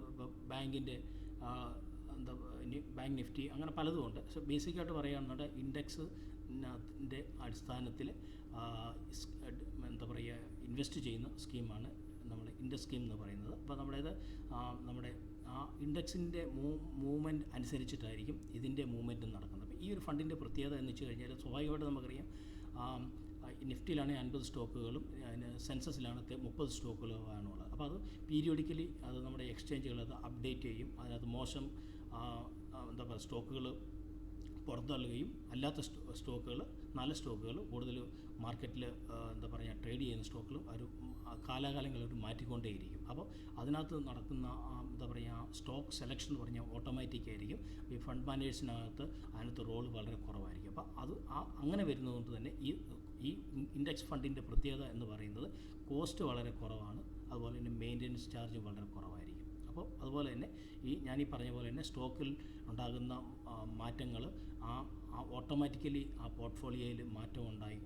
ബാങ്കിന്റെ എന്താ ബാങ്ക് നിഫ്റ്റി അങ്ങനെ പലതും ഉണ്ട്. പക്ഷേ ബേസിക്കായിട്ട് പറയുകയാണെന്നുണ്ടെങ്കിൽ ഇൻഡെക്സിന്റെ അടിസ്ഥാനത്തിൽ എന്താ പറയുക ഇൻവെസ്റ്റ് ചെയ്യുന്ന സ്കീമാണ് നമ്മൾ ഇൻഡെക്സ് സ്കീം എന്ന് പറയുന്നത്. അപ്പോൾ നമ്മുടേത് നമ്മുടെ ആ ഇൻഡെക്സിന്റെ മൂവ് മൂവ്മെന്റ് അനുസരിച്ചിട്ടായിരിക്കും ഇതിന്റെ മൂവ്മെന്റ് നടക്കുന്നത്. ഈ ഒരു ഫണ്ടിന്റെ പ്രത്യേകത എന്ന് വെച്ച് കഴിഞ്ഞാൽ സ്വാഭാവികമായിട്ട് നമുക്കറിയാം നിഫ്റ്റിയിലാണെങ്കിൽ അൻപത് സ്റ്റോക്കുകളും അതിന് സെൻസസിലാണ് മുപ്പത് സ്റ്റോക്കുകളുമാണ് ഉള്ളത് അപ്പോൾ അത് പീരിയോഡിക്കലി അത് നമ്മുടെ എക്സ്ചേഞ്ചുകൾ അത് അപ്ഡേറ്റ് ചെയ്യും അതിനകത്ത് മോശം എന്താ പറയുക സ്റ്റോക്കുകൾ പുറന്തള്ളുകയും അല്ലാത്ത സ്റ്റോ സ്റ്റോക്കുകൾ നല്ല സ്റ്റോക്കുകൾ കൂടുതൽ മാർക്കറ്റിൽ എന്താ പറയുക ട്രേഡ് ചെയ്യുന്ന സ്റ്റോക്കിലും ഒരു കാലാകാലങ്ങളായിട്ട് മാറ്റിക്കൊണ്ടേയിരിക്കും. അപ്പോൾ അതിനകത്ത് നടക്കുന്ന എന്താ പറയുക സ്റ്റോക്ക് സെലക്ഷൻ എന്ന് പറഞ്ഞാൽ ഓട്ടോമാറ്റിക് ആയിരിക്കും. ഈ ഫണ്ട് മാനേജേഴ്സിനകത്ത് അതിനകത്ത് റോൾ വളരെ കുറവായിരിക്കും. അപ്പോൾ അത് ആ അങ്ങനെ വരുന്നതുകൊണ്ട് തന്നെ ഈ ഈ ഇൻഡെക്സ് ഫണ്ടിന്റെ പ്രത്യേകത എന്ന് പറയുന്നത് കോസ്റ്റ് വളരെ കുറവാണ്. അതുപോലെ തന്നെ മെയിന്റനൻസ് ചാർജ് വളരെ കുറവായിരിക്കും. അപ്പോൾ അതുപോലെ തന്നെ ഈ ഞാനീ പറഞ്ഞ പോലെ തന്നെ സ്റ്റോക്കിൽ ഉണ്ടാകുന്ന മാറ്റങ്ങൾ ആ ആ ഓട്ടോമാറ്റിക്കലി ആ പോർട്ട്ഫോളിയോയിൽ മാറ്റം ഉണ്ടായി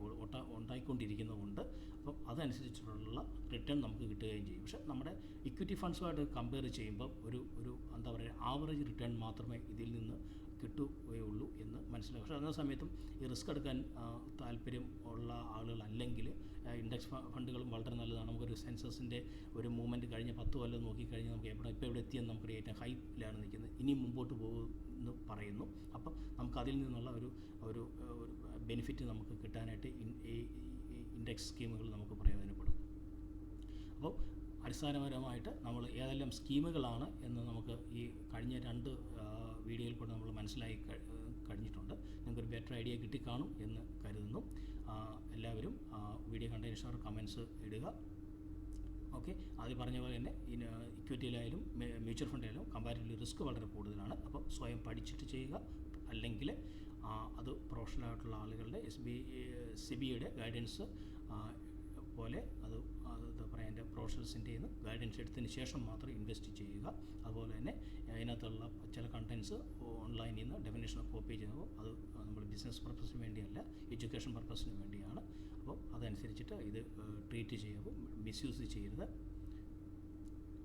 ഉണ്ടായിക്കൊണ്ടിരിക്കുന്നതുകൊണ്ട് അപ്പം അതനുസരിച്ചുള്ള റിട്ടേൺ നമുക്ക് കിട്ടുകയും ചെയ്യും. പക്ഷേ നമ്മുടെ ഇക്വിറ്റി ഫണ്ട്സുമായിട്ട് കമ്പയർ ചെയ്യുമ്പോൾ ഒരു ഒരു എന്താ പറയുക ആവറേജ് റിട്ടേൺ മാത്രമേ ഇതിൽ നിന്ന് കിട്ടുകയുള്ളൂ എന്ന് മനസ്സിലാക്കും പക്ഷേ അതേ സമയത്തും ഈ റിസ്ക് എടുക്കാൻ താല്പര്യം ഉള്ള ആളുകളല്ലെങ്കിൽ ഇൻഡെക്സ് ഫണ്ടുകളും വളരെ നല്ലതാണ്. നമുക്കൊരു സെൻസസിന്റെ ഒരു മൂവ്മെന്റ് കഴിഞ്ഞ പത്ത് കൊല്ലം നോക്കിക്കഴിഞ്ഞാൽ നമുക്ക് എവിടെ ഇപ്പോൾ എവിടെ എത്തിയെന്ന് നമുക്ക് ഏറ്റവും ഹൈപ്പിലാണ് നിൽക്കുന്നത്. ഇനിയും മുമ്പോട്ട് പോകുമെന്ന് പറയുന്നു. അപ്പം നമുക്ക് അതിൽ നിന്നുള്ള ഒരു ഒരു ഒരു ബെനിഫിറ്റ് നമുക്ക് കിട്ടാനായിട്ട് ഈ ഇൻഡെക്സ് സ്കീമുകൾ നമുക്ക് പ്രയോജനപ്പെടും. അപ്പോൾ അടിസ്ഥാനപരമായിട്ട് നമ്മൾ ഏതെല്ലാം സ്കീമുകളാണ് എന്ന് നമുക്ക് ഈ കഴിഞ്ഞ രണ്ട് വീഡിയോയിൽ കൂടെ നമ്മൾ മനസ്സിലായി കഴി- കഴിഞ്ഞിട്ടുണ്ട്. നിങ്ങൾക്കൊരു ബെറ്റർ ഐഡിയ കിട്ടിക്കാണും എന്ന് കരുതുന്നു. എല്ലാവരും വീഡിയോ കണ്ടതിന് ശേഷം കമൻസ് ഇടുക. ഓക്കെ. ആദ്യം പറഞ്ഞ പോലെ തന്നെ ഇക്വിറ്റിയിലായാലും മ്യൂച്വൽ ഫണ്ടിലായാലും കമ്പാരിറ്റീവ്ലി റിസ്ക് വളരെ കൂടുതലാണ്. അപ്പോൾ സ്വയം പഠിച്ചിട്ട് ചെയ്യുക. അല്ലെങ്കിൽ അത് പ്രൊഫഷണലായിട്ടുള്ള ആളുകളുടെ എസ് ബി സിബിയുടെ ഗൈഡൻസ് പോലെ അത് എന്താ പറയുക എന്റെ പ്രൊഫഷണൽസിന്റെ നിന്ന് ഗൈഡൻസ് എടുത്തതിന് ശേഷം മാത്രം ഇൻവെസ്റ്റ് ചെയ്യുക. അതുപോലെ തന്നെ അതിനകത്തുള്ള ചില കണ്ടൻസ് ഓൺലൈനിൽ നിന്ന് ഡെഫിനേഷൻ കോപ്പി ചെയ്യുമ്പോൾ അത് നമ്മൾ ബിസിനസ് പർപ്പസിന് വേണ്ടിയല്ല എഡ്യൂക്കേഷൻ പർപ്പസിന് വേണ്ടിയാണ്. അപ്പോൾ അതനുസരിച്ചിട്ട് ഇത് ട്രീറ്റ് ചെയ്യുമ്പോൾ മിസ്യൂസ് ചെയ്യരുത്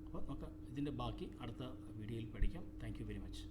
അപ്പോൾ നമുക്ക് ഇതിന്റെ ബാക്കി അടുത്ത വീഡിയോയിൽ പഠിക്കാം. Thank very much